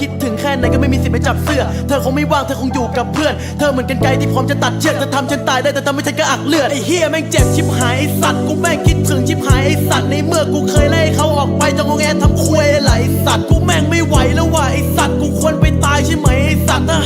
คิดถึงแค่ไหนก็ไม่มีสิทธิ์ไปจับเสื้อ เธอคงไม่ว่างเธอคงอยู่กับเพื่อน เธอเหมือนกันไกลที่พร้อมจะตัดเชือกเธอทำฉันตายได้แต่ทำให้ฉันกระอักเลือดไอ้เฮียแม่งเจ็บชิบหายไอ้สัตว์กูแม่งคิดถึงชิบหายไอ้สัตว์ในเมื่อกูเคยไล่เขาออกไปจะงงแงทำควยไหลสัตว์กูแม่งไม่ไหวแล้วว่ะไอ้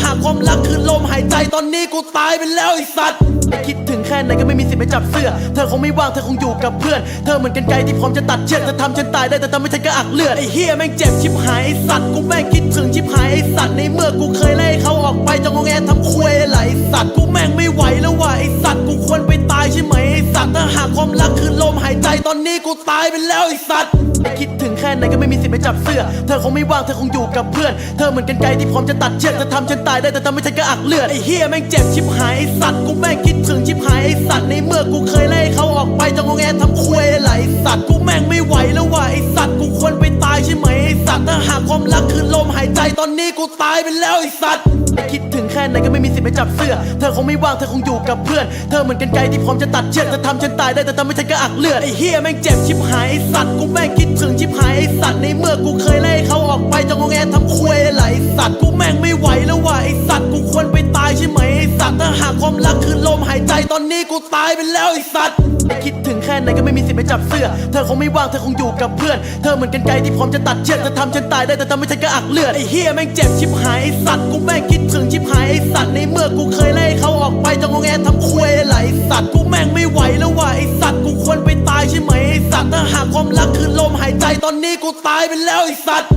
หากความรักคือลมหายใจตอนนี้กูตายไปแล้วไอ้สัตว์คิดถึงแค่ไหนก็ไม่มีสิทธิ์ไปจับเสื้อ เธอคงไม่ว่างเธอคงอยู่กับเพื่อน เธอเหมือนกันไกลที่พร้อมจะตัดเชือกเธอทำฉันตายได้แต่ทำให้ฉันกระอักเลือดไอ้เฮียแม่งเจ็บชิบหายไอ้สัตว์กูแม่งคิดถึงชิบหายไอ้สัตว์ในเมื่อกูเคยไล่เขาออกไปจงงแงทำควยไหลสัตว์กูแม่งไม่ไหวแล้วว่ะไอ้สัตว์กูควรไปตายใช่ไหมไอ้สัตว์ถ้าหากความรักคือลมหายใจตอนนี้กูตายไปแล้วไอ้สัตว์คิด แค่ไหนก็ไม่มีสิทธิ์ไปจับเสื้อ เธอคงไม่ว่างเธอคงอยู่กับเพื่อน เธอเหมือนกันไกลที่พร้อมจะตัดเชือกเธอทำฉันตายได้แต่ทำให้ฉันกระอักเลือดไอ้เฮียแม่งเจ็บชิบหายไอ้สัตว์กูแม่งคิดถึงชิบหายไอ้สัตว์ในเมื่อกูเคยไล่เขาออกไปจะงงแงทำควยไหลสัตว์กูแม่งไม่ไหวแล้วว่ะไอ้สัตว์กูควรไปตายใช่ไหมไอ้สัตว์ถ้าหากความรักคือายใจตอนนี้กูตายไปแล้วไอ้สัตว์คิดถึงแค่ไหนก็ไม่มีสิทธิ์ไปจับเสื้อ เธอคงไม่ว่างเธอคงอยู่กับเพื่อน เธอเหมือนกันไกลที่พร้อมจะตัดเชือกเธอทำฉันตายได้แต่ทำให้ฉันกระอักเลือดไอ้เฮียแม่งเจ็บชิบหายไอ้สัตว์กูแม่งคิดถึงชิบหายไอ้สัตว์ในเมื่อกูเคยไล่เขาออกไปจะงงแงทำควยไหลายสัตว์กูแม่งไม่ไหวแล้วว่ะไอ้สัตว์กูควรไปตายใช่ไหมไอ้สัตว์ถ้าหากความรักคือลมหายใจตอนนี้กูตายไปแล้วไอ้สัตว์คิด ค่ไหนก็ไม่มีสิทธิ์ไปจับเสื้อ เธอคงไม่ว่างเธอคงอยู่กับเพื่อน เธอเหมือนกันไกลที่พร้อมจะตัดเชือกเธอทำฉันตายได้แต่ทำให้ฉันกระอักเลือดไอ้เฮียแม่งเจ็บชิบหายไอ้สัตว์กูแม่งคิดถึงชิบหายไอ้สัตว์ในเมื่อกูเคยไล่เขาออกไปจะงงแงทำควยไหลสัตว์กูแม่งไม่ไหวแล้วว่ะไอ้สัตว์กูควรไปตายใช่ไหมไอ้สัตว์ถ้าหากความรักคือลมหายใจตอนนี้กูตายไปแล้วไอ้สัตว์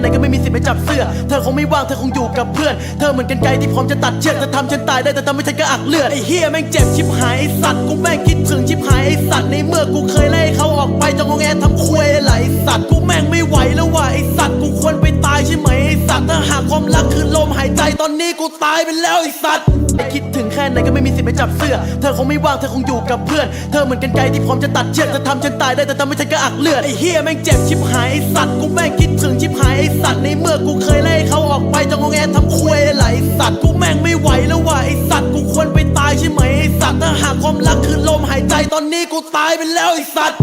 ไหนก็ไม่มีสิทธิ์ไปจับเสื้อ เธอคงไม่ว่างเธอคงอยู่กับเพื่อน เธอเหมือนกันไกลที่พร้อมจะตัดเชือกจะทำฉันตายได้แต่ทำให้ฉันกระอักเลือดไอ้เฮียแม่งเจ็บชิบหายไอ้สัตว์กูแม่งคิดถึงชิบหายไอ้สัตว์ในเมื่อกูเคยไล่เขาออกไปจงงงแงทำควยไหลสัตว์กูแม่งไม่ไหวแล้วว่ะไอ้สัตว์กูควรไปตายใช่ไหม สัตว์ถ้าหากความรักคือลมหายใจตอนนี้กูตายไปแล้วไอ้สัตว์คิดถึงแค่ไหนก็ไม่มีสิทธิ์ไปจับเสื้อ เธอคงไม่ว่างเธอคงอยู่กับเพื่อน เธอเหมือนกันไกลที่พร้อมจะตัดเชือกเธอทำฉันตายได้แต่ทำให้ฉันกระอักเลือดไอ้เฮียแม่งเจ็บชิบหายไอ้สัตว์กูแม่งคิดถึงชิบหายไอ้สัตว์ในเมื่อกูเคยไล่เขาออกไปจะงงแงทำควยไหลสัตว์กูแม่งไม่ไหวแล้วว่ะไอ้สัตว์กูควรไปตายใช่ไหมไอ้สัตว์ถ้าหากความรักคือลมหายใจตอนนี้กูตายไปแล้วไอ้สัตว์